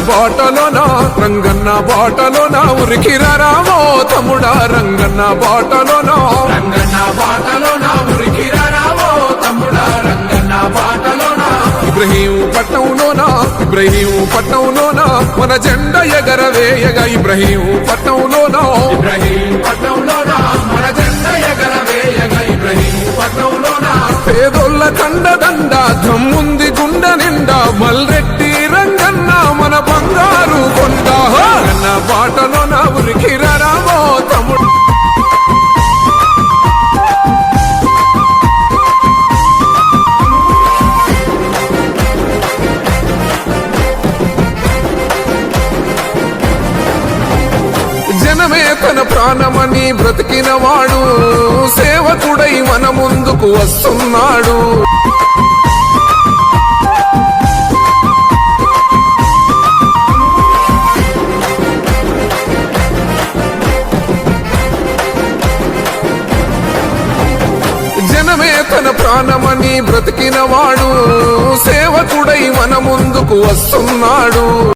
బాటలోన? రంగన్న బాటలోన? ఉరికిరామో తమ్ముడా రంగన్న బాటలోన? రంగన్న బాటలోన? ఉరికిరామో తమ్ముడా రంగన్న బాటలోన? ఇబ్రహీం పట్నంలోన ఇబ్రహీం పట్నంలోన మన జెండ ఎగరవేయగ ఇబ్రహీం పట్నంలోన ఇబ్రహీం పట్నంలోన మన జెండ ఎగరవేయగ ఇబ్రహీం పట్నంలోన పేదోళ్ళ కండదండ దమ్ముంది బాటలో నా ఉరికి రామో తమ్ముడు. జనమే తన ప్రాణమని బ్రతికినవాడు సేవకుడై మన ముందుకు వస్తున్నాడు. తన ప్రాణమని బ్రతికిన వాడు సేవకుడై మన ముందుకు వస్తున్నాడు.